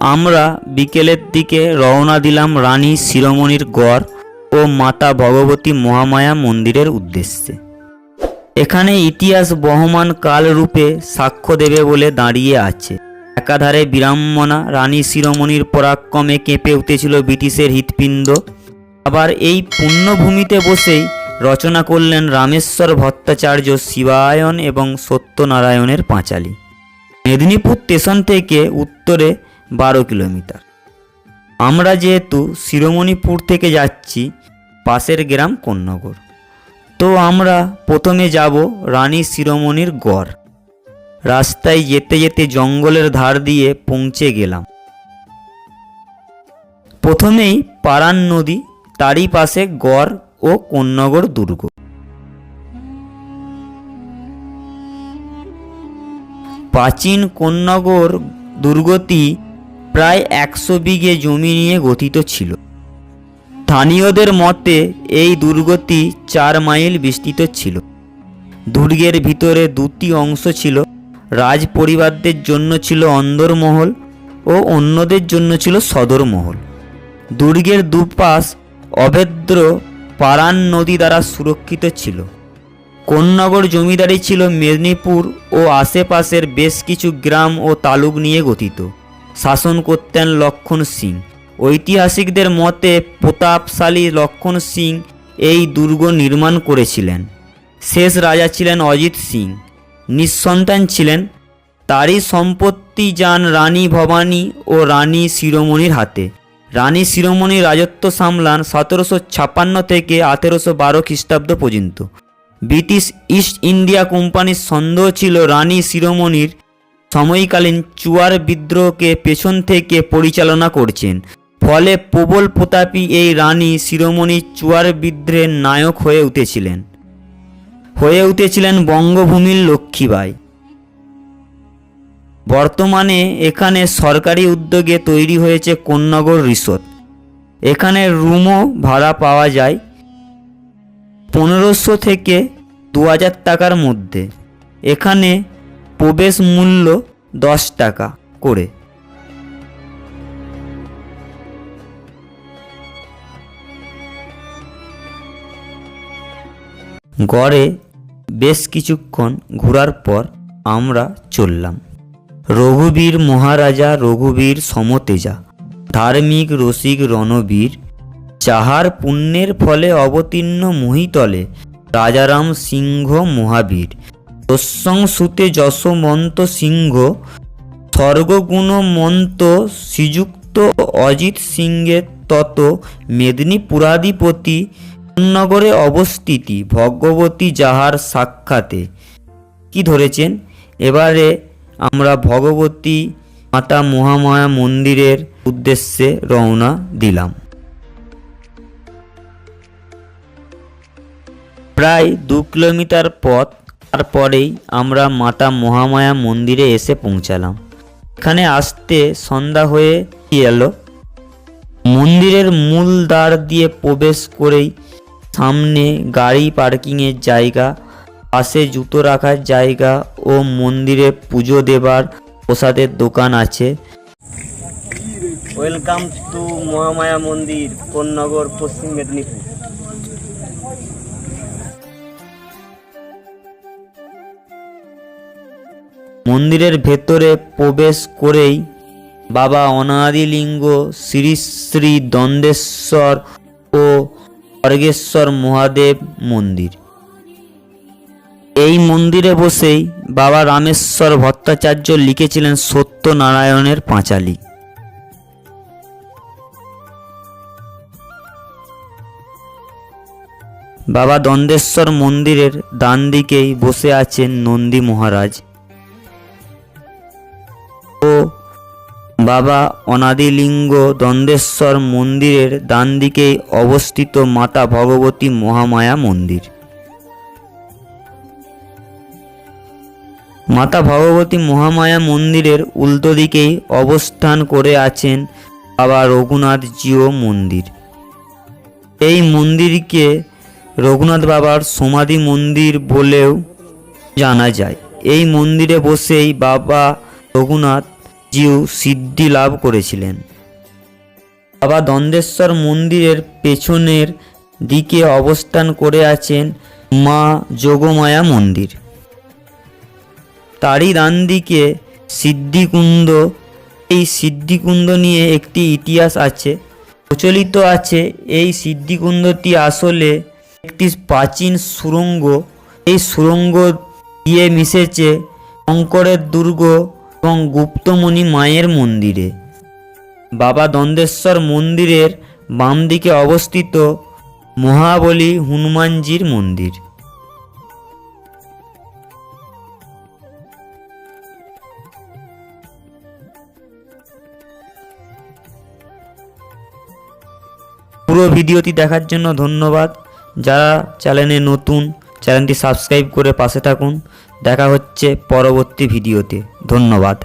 আমরা বিকেলের দিকে রওনা দিলাম রানী শিরোমণির গড় ও মাতা ভগবতী মহামায়া মন্দিরের উদ্দেশ্যে। এখানে ইতিহাস বহমান কাল রূপে সাক্ষ্য দেবে বলে দাঁড়িয়ে আছে। একাধারে বিরাম্মনা রানী শিরোমণির পরাক্রমে কেঁপে উঠেছিল ব্রিটিশের হৃৎপিণ্ড। আবার এই পুণ্যভূমিতে বসেই রচনা করলেন রামেশ্বর ভট্টাচার্য শিবায়ন এবং সত্যনারায়ণের পাঁচালী। মেদিনীপুর স্টেশন থেকে উত্তরে বারো কিলোমিটার। আমরা যেহেতু শিরোমণিপুর থেকে যাচ্ছি, পাশের গ্রাম কন্যগর তো আমরা প্রথমে যাব রানী শিরোমণির গড়। রাস্তায় যেতে যেতে জঙ্গলের ধার দিয়ে পৌঁছে গেলাম। প্রথমেই পারান নদী, তারই পাশে গড় ও কন্যগর দুর্গ। প্রাচীন কন্যগর দুর্গটি প্রায় একশো বিঘে জমি নিয়ে গঠিত ছিল। স্থানীয়দের মতে, এই দুর্গটি চার মাইল বিস্তৃত ছিল। দুর্গের ভিতরে দুটি অংশ ছিল রাজ পরিবারদের জন্য ছিল অন্দরমহল ও অন্যদের জন্য ছিল সদরমহল। দুর্গের দুপাশ অভেদ্র পারান নদী দ্বারা সুরক্ষিত ছিল। কোন্নগর জমিদারি ছিল মেদিনীপুর ও আশেপাশের বেশ কিছু গ্রাম ও তালুক নিয়ে গঠিত। শাসন করতেন লক্ষণ সিং। ঐতিহাসিকদের মতে প্রতাপশালী লক্ষণ সিং এই দুর্গ নির্মাণ করেছিলেন। শেষ রাজা ছিলেন অজিত সিং। নিঃসন্তান ছিলেন তারই সম্পত্তি যান রানী ভবানী ও রানী শিরোমণির হাতে। রানী শিরোমণি রাজত্ব সামলান সতেরোশো ছাপ্পান্ন থেকে আঠেরোশো বারো খ্রিস্টাব্দ পর্যন্ত। ব্রিটিশ ইস্ট ইন্ডিয়া কোম্পানির সন্দেহ ছিল রানী শিরোমণির সময়কালীন চুয়ার বিদ্রোহকে পেছন থেকে পরিচালনা করছেন। ফলে প্রবল প্রতাপী এই রানী শিরোমণি চুয়ার বিদ্রোহের নায়ক হয়ে উঠেছিলেন। হয়ে উঠেছিলেন বঙ্গভূমির লক্ষ্মীবাই। বর্তমানে এখানে সরকারি উদ্যোগে তৈরি হয়েছে কন্যাগর রিসোর্ট। এখানে রুমও ভাড়া পাওয়া যায় পনেরোশো থেকে দু হাজার টাকার মধ্যে। এখানে প্রবেশ মূল্য দশ টাকা করে। গড়ে বেশ কিছুক্ষণ ঘোরার পর আমরা চললাম। রঘুবীর মহারাজা রঘুবীর সমতেজা, ধার্মিক রসিক রণবীর, যাহার পুণ্যের ফলে অবতীর্ণ মহিতলে রাজারাম সিংহ মহাবীর। তৎসংসুতে যশমন্ত সিংহ স্বর্গগুণমন্ত শ্রীযুক্ত অজিত সিংহের তত মেদিনীপুরাধিপতি নগরে অবস্থিতি ভগবতী যাহার সাক্ষাতে। কি ধরেছেন? এবারে আমরা ভগবতী মাতা মহামায়া মন্দিরের উদ্দেশ্যে রওনা দিলাম। প্রায় দু কিলোমিটার পথ তারপরেই আমরা মাতা মহামায়া মন্দিরে এসে পৌঁছালাম। এখানে আসতে সন্ধ্যা হয়ে এলো। মন্দিরের মূল দ্বার দিয়ে প্রবেশ করেই সামনে গাড়ি পার্কিংয়ের জায়গা, পাশে জুতো রাখার জায়গা ও মন্দিরে পুজো দেবার প্রসাদের দোকান আছে। ওয়েলকাম টু মহামায়া মন্দির, কোন্নগর, পশ্চিম মেদিনীপুর। মন্দিরের ভেতরে প্রবেশ করেই বাবা অনাদিলিঙ্গ শ্রী শ্রী দ্বন্দ্বেশ্বর ও খড়গেশ্বর মহাদেব মন্দির। এই মন্দিরে বসেই বাবা রামেশ্বর ভট্টাচার্য লিখেছিলেন সত্যনারায়ণের পাঁচালী। বাবা দ্বন্দ্বেশ্বর মন্দিরের ডান দিকেই বসে আছেন নন্দী মহারাজ। ও বাবা অনাদিলিঙ্গ দ্বন্দ্বেশ্বর মন্দিরের ডান দিকেই অবস্থিত মাতা ভগবতী মহামায়া মন্দির। মাতা ভগবতী মহামায়া মন্দিরের উল্টো দিকেই অবস্থান করে আছেন বাবা রঘুনাথ জিও মন্দির। এই মন্দিরকে রঘুনাথ বাবার সমাধি মন্দির বলেও জানা যায়। এই মন্দিরে বসেই বাবা রঘুনাথ জিউ সিদ্ধি লাভ করেছিলেন। বাবা দন্দেশ্বর মন্দিরের পেছনের দিকে অবস্থান করে আছেন মা যোগমায়া মন্দির। তারই ডান দিকে সিদ্ধিকুণ্ড, এই সিদ্ধিকুণ্ড নিয়ে একটি ইতিহাস আছে। প্রচলিত আছে, এই সিদ্ধিকুণ্ডটি আসলে একটি প্রাচীন সুরঙ্গ। এই সুরঙ্গ দিয়ে মিশেছে শঙ্করের দুর্গ এবং গুপ্তমণি মায়ের মন্দিরে। বাবা দন্দেশ্বর মন্দিরের বাম দিকে অবস্থিত মহাবলী হনুমানজির মন্দির। পুরো ভিডিওটি দেখার জন্য ধন্যবাদ। যারা চ্যানেলে নতুন চ্যানেলটি সাবস্ক্রাইব করে পাশে থাকুন। দেখা হচ্ছে পরবর্তী ভিডিওতে। ধন্যবাদ।